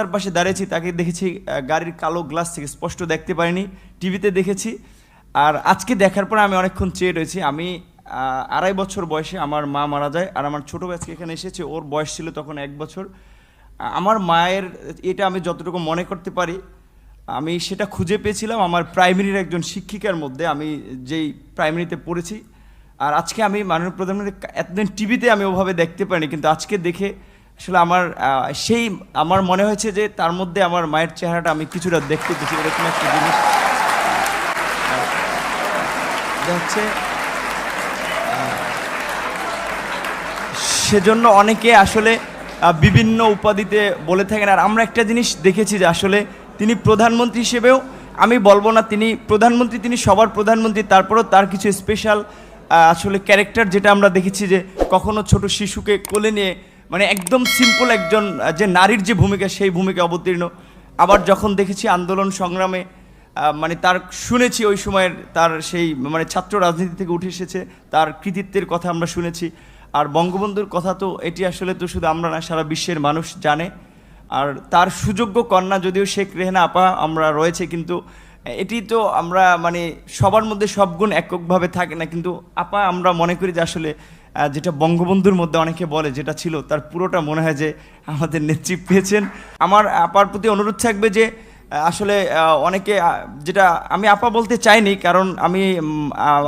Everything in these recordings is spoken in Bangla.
তার পাশে দাঁড়িয়েছি, তাকে দেখেছি গাড়ির কালো গ্লাস থেকে স্পষ্ট দেখতে পারিনি টিভিতে দেখেছি। আর আজকে দেখার পর আমি অনেকক্ষণ চেয়ে রয়েছি। আমি আড়াই বছর বয়সে আমার মা মারা যায়, আর আমার ছোটো আজকে এখানে এসেছে, ওর বয়স ছিল তখন এক বছর। আমার মায়ের এটা আমি যতটুকু মনে করতে পারি, আমি সেটা খুঁজে পেয়েছিলাম আমার প্রাইমারির একজন শিক্ষিকার মধ্যে, আমি যেই প্রাইমারিতে পড়েছি। আর আজকে আমি মাননীয় প্রধানমন্ত্রী এতদিন টিভিতে আমি ওভাবে দেখতে পারিনি কিন্তু আজকে দেখে আসলে আমার সেই, আমার মনে হয়েছে যে তার মধ্যে আমার মায়ের চেহারাটা আমি কিছুটা দেখতে পেয়েছি, এরকম একটা জিনিস। হচ্ছে সেজন্য অনেকে আসলে বিভিন্ন উপাধিতে বলে থাকেন। আর আমরা একটা জিনিস দেখেছি যে আসলে তিনি প্রধানমন্ত্রী হিসেবেও, আমি বলব না তিনি প্রধানমন্ত্রী, তিনি সবার প্রধানমন্ত্রী, তারপরেও তার কিছু স্পেশাল আসলে ক্যারেক্টার যেটা আমরা দেখেছি যে কখনো ছোট শিশুকে কোলে নিয়ে মানে একদম সিম্পল একজন যে নারীর যে ভূমিকা, সেই ভূমিকা অবতীর্ণ। আবার যখন দেখেছি আন্দোলন সংগ্রামে মানে তার শুনেছি ওই সময়ের তার সেই মানে ছাত্র রাজনীতি থেকে উঠে এসেছে, তার কৃতিত্বের কথা আমরা শুনেছি। আর বঙ্গবন্ধুর কথা তো এটি আসলে তো শুধু আমরা না, সারা বিশ্বের মানুষ জানে। আর তার সুযোগ্য কন্যা যদিও শেখ রেহানা আপা, আমরা রয়েছে কিন্তু এটি তো আমরা মানে সবার মধ্যে সব গুণ এককভাবে থাকে না। কিন্তু আপা আমরা মনে করি যে আসলে যেটা বঙ্গবন্ধুর মধ্যে অনেকে বলে, যেটা ছিল, তার পুরোটা মনে হয় যে আমাদের নেতৃত্ব পেয়েছেন। আমার আপার প্রতি অনুরোধ থাকবে যে, আসলে অনেকে যেটা আমি আপা বলতে চাইনি, কারণ আমি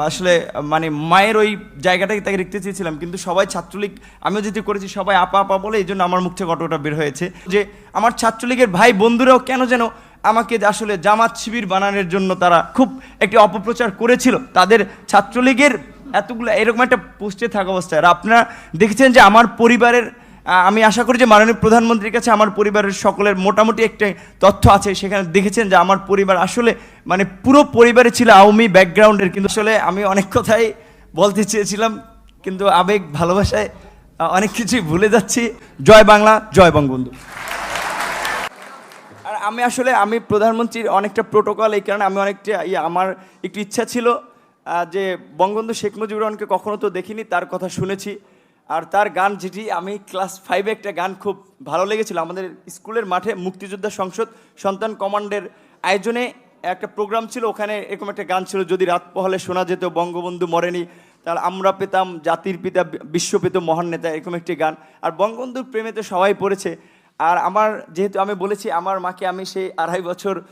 আসলে মানে মায়ের ওই জায়গাটাকে তাকে রাখতে চেয়েছিলাম, কিন্তু সবাই ছাত্রলীগ, আমিও যেটি করেছি, সবাই আপা আপা বলে, এই জন্য আমার মুখ থেকে অটোটা বের হয়েছে যে, আমার ছাত্রলীগের ভাই বন্ধুরাও কেন যেন আমাকে আসলে জামাত শিবির বানানোর জন্য তারা খুব একটি অপপ্রচার করেছিল। তাদের ছাত্রলীগের এতগুলো এরকম একটা পোস্টে থাকা অবস্থায়। আর আপনারা দেখেছেন যে আমার পরিবারের আমি আশা করি যে মাননীয় প্রধানমন্ত্রীর কাছে আমার পরিবারের সকলের মোটামুটি একটা তথ্য আছে। সেখানে দেখেছেন যে আমার পরিবার আসলে মানে পুরো পরিবারে ছিল আওয়ামী ব্যাকগ্রাউন্ডের কিন্তু আসলে আমি অনেক কথাই বলতে চেয়েছিলাম, কিন্তু আবেগ, ভালোবাসায় অনেক কিছুই ভুলে যাচ্ছি। জয় বাংলা, জয় বঙ্গবন্ধু। আর আমি আসলে, আমি প্রধানমন্ত্রীর অনেকটা প্রোটোকল এই কারণে আমি অনেকটা আমার একটু ইচ্ছা ছিল যে বঙ্গবন্ধু শেখ মুজিবুর রহমানকে কখনো তো দেখিনি, তার কথা শুনেছি। আর তার গান যেটি, আমি ক্লাস ফাইভে একটা গান খুব ভালো লেগেছিল। আমাদের স্কুলের মাঠে মুক্তিযোদ্ধা সংসদ সন্তান কমান্ডের আয়োজনে একটা প্রোগ্রাম ছিল, ওখানে এরকম একটা গান ছিল, যদি রাত পহলে শোনা যেত, বঙ্গবন্ধু মরেনি তাহলে আমরা পেতাম, জাতির পিতা বিশ্ব পেত, মহান নেতা, এরকম একটি গান। আর বঙ্গবন্ধুর প্রেমে তো সবাই পড়েছে। আর আমার, যেহেতু আমি বলেছি, আমার মাকে আমি সেই আড়াই বছর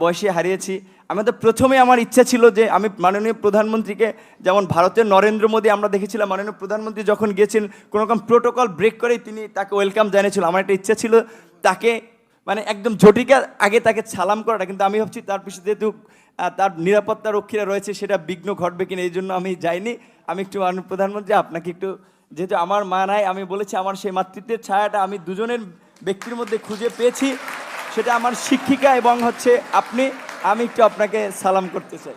বয়সে হারিয়েছি। আমি তো প্রথমে আমার ইচ্ছা ছিল যে আমি মাননীয় প্রধানমন্ত্রীকে, যেমন ভারতের নরেন্দ্র মোদী আমরা দেখেছিলাম, মাননীয় প্রধানমন্ত্রী যখন গিয়েছেন কোনো রকম প্রোটোকল ব্রেক করেই তিনি তাকে ওয়েলকাম জানিয়েছিল। আমার একটা ইচ্ছা ছিল তাকে মানে একদম ঝটিকা আগে তাকে সালাম করাটা, কিন্তু আমি ভাবছি তার পিছনে যেহেতু তার নিরাপত্তা রক্ষীরা রয়েছে, সেটা বিঘ্ন ঘটবে কিনা এই জন্য আমি যাইনি। আমি একটু মাননীয় প্রধানমন্ত্রী, আপনাকে একটু, যেহেতু আমার মা নাই, আমি বলেছি আমার সেই মাতৃত্বের ছায়াটা আমি দুজনের ব্যক্তির মধ্যে খুঁজে পেয়েছি। সেটা আমার শিক্ষিকা এবং হচ্ছে আপনি আমি একটু আপনাকে সালাম করতে চাই।